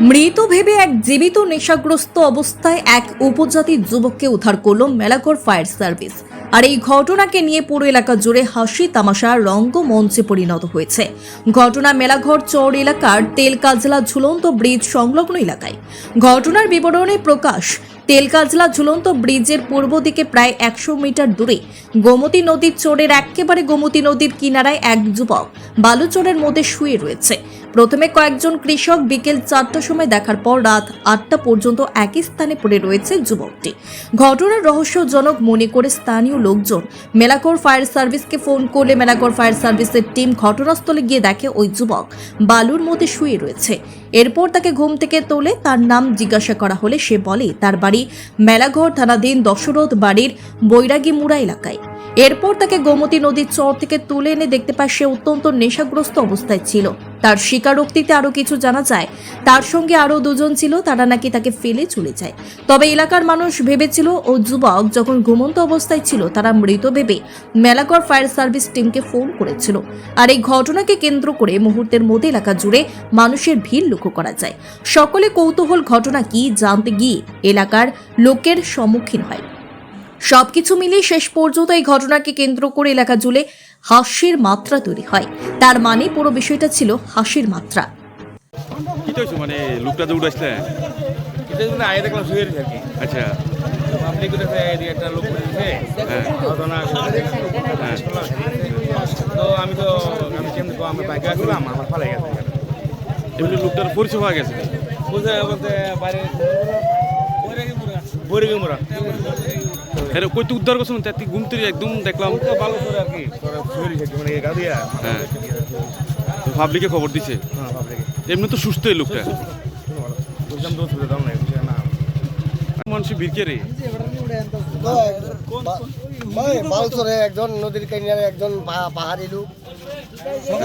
মৃত ভেবে এক জীবিত নেশাগ্রস্ত অবস্থায় এক উপজাতির যুবককে উদ্ধার করল মেলাঘর ফায়ার সার্ভিস। আর এই ঘটনাকে নিয়ে পুরো এলাকা জুড়ে হাসি, তামাশা রঙ্গমঞ্চে পরিণত হয়েছে। ঘটনা মেলাঘর চর এলাকার তেলকাজলা ঝুলন্ত ব্রিজ সংলগ্ন এলাকায়। ঘটনার বিবরণে প্রকাশ, তেলকাজলা ঝুলন্ত ব্রিজের পূর্ব দিকে প্রায় একশো মিটার দূরে গোমতী নদীর চোরের একেবারে গোমতী নদীর কিনারায় এক যুবক বালুচরের মধ্যে শুয়ে রয়েছে। প্রথমে কয়েকজন কৃষক বিকেল চারটার সময় দেখার পর রাত আটটা পর্যন্ত একই স্থানে পড়ে রয়েছে যুবকটি। ঘটনার রহস্যজনক মনে করে স্থানীয় লোকজন মেলাকর ফায়ার সার্ভিসকে ফোন করলে মেলাকর ফায়ার সার্ভিসের টিম ঘটনাস্থলে গিয়ে দেখে ওই যুবক বালুর মধ্যে শুয়ে রয়েছে। এরপর তাকে ঘুম থেকে তোলে, তার নাম জিজ্ঞাসা করা হলে সে বলে, তার বাড়ি মেলাঘর থানাধীন দশরথ বাড়ির বৈরাগী মুড়া এলাকায়। এরপর তাকে গোমতী নদীর চর থেকে তুলে এনে দেখতে পায় সে অত্যন্ত নেশাগ্রস্ত অবস্থায় ছিল। তার স্বীকারোক্তিতে আরও কিছু জানা যায়। তার সঙ্গে আরও দুজন ছিল, তারা নাকি তাকে ফেলে চলে যায়। তবে এলাকার মানুষ ভেবেছিল, ও যুবক যখন ঘুমন্ত অবস্থায় ছিল, তারা মৃত ভেবে মেলাগড় ফায়ার সার্ভিস টিমকে ফোন করেছিল। আর এই ঘটনাকে কেন্দ্র করে মুহূর্তের মধ্যে এলাকা জুড়ে মানুষের ভিড় লক্ষ্য করা যায়। সকলে কৌতূহল ঘটনা কি জানতে গিয়ে এলাকার লোকের সম্মুখীন হয়। সবকিছু মিলিয়ে শেষ পর্যন্ত এই ঘটনাকে কেন্দ্র করে এলাকা জুড়ে হাস্যের মাত্রা তৈরি হয়। তার মানে পুরো বিষয়টা ছিল হাসির মাত্রা। কি তো হয়েছে? মানে লোকটা যে উঠে আসলে? এটা দেখলাম শুয়ে রয়েছে আচ্ছা। পাবলিক একটা লোক উঠেছে হ্যাঁ। ঘটনা হ্যাঁ। তো আমি তো আমি কেমন আমি বাইকে আসলাম আমার ফালে গেছে। এমনি লোকটার পরিচয় হয়ে গেছে? বুঝে বলতে বাইরে বরিগে মোড়া। এর কই কইতে উদ্ধার ঘুমতে একদম দেখলাম ভালো করে আর কি মানে হ্যাঁ পাবলিকে খবর দিছে হ্যাঁ এমনি তো সুস্থ এই লোকটা মানুষ ভিড়কে রে একজন নদীর কিনারে একজন পাহাড়ি লোক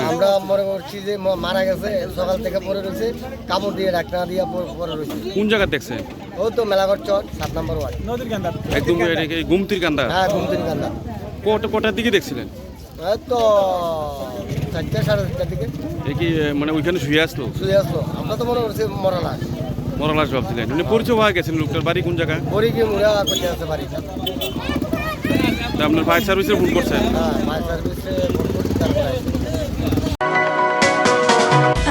আমরা মনে করছি যে মারা গেছে সকাল থেকে পড়ে রয়েছে কাপড় দিয়ে ডাকনা দিয়ে প- পড়ে রয়েছে। কোন জায়গা দেখছেন? ও তো মেলাঘর চর সাত নম্বর ওয়ার্ড। একদম গুমতির কান্দা হ্যাঁ ঘুমতির কান্দা কটা কটার দিকে দেখছিলেন? তো চারটে সাড়ে চারটার দিকে। এ কি মানে ওইখানে শুয়ে আসলো? শুয়ে আসলো। আমরা তো মনে করছি মরা লাশ মরা লাশ ভাবছিলেন। মানে পরিচয় হয়ে গেছেন লোকটার বাড়ি কোন জায়গা পরে গিয়ে মুড়া করতে আছে বাড়িটা তা আপনার ফায়ার সার্ভিসে ফোন করছেন হ্যাঁ ফায়ার সার্ভিসে ফোন করছি তারপরে।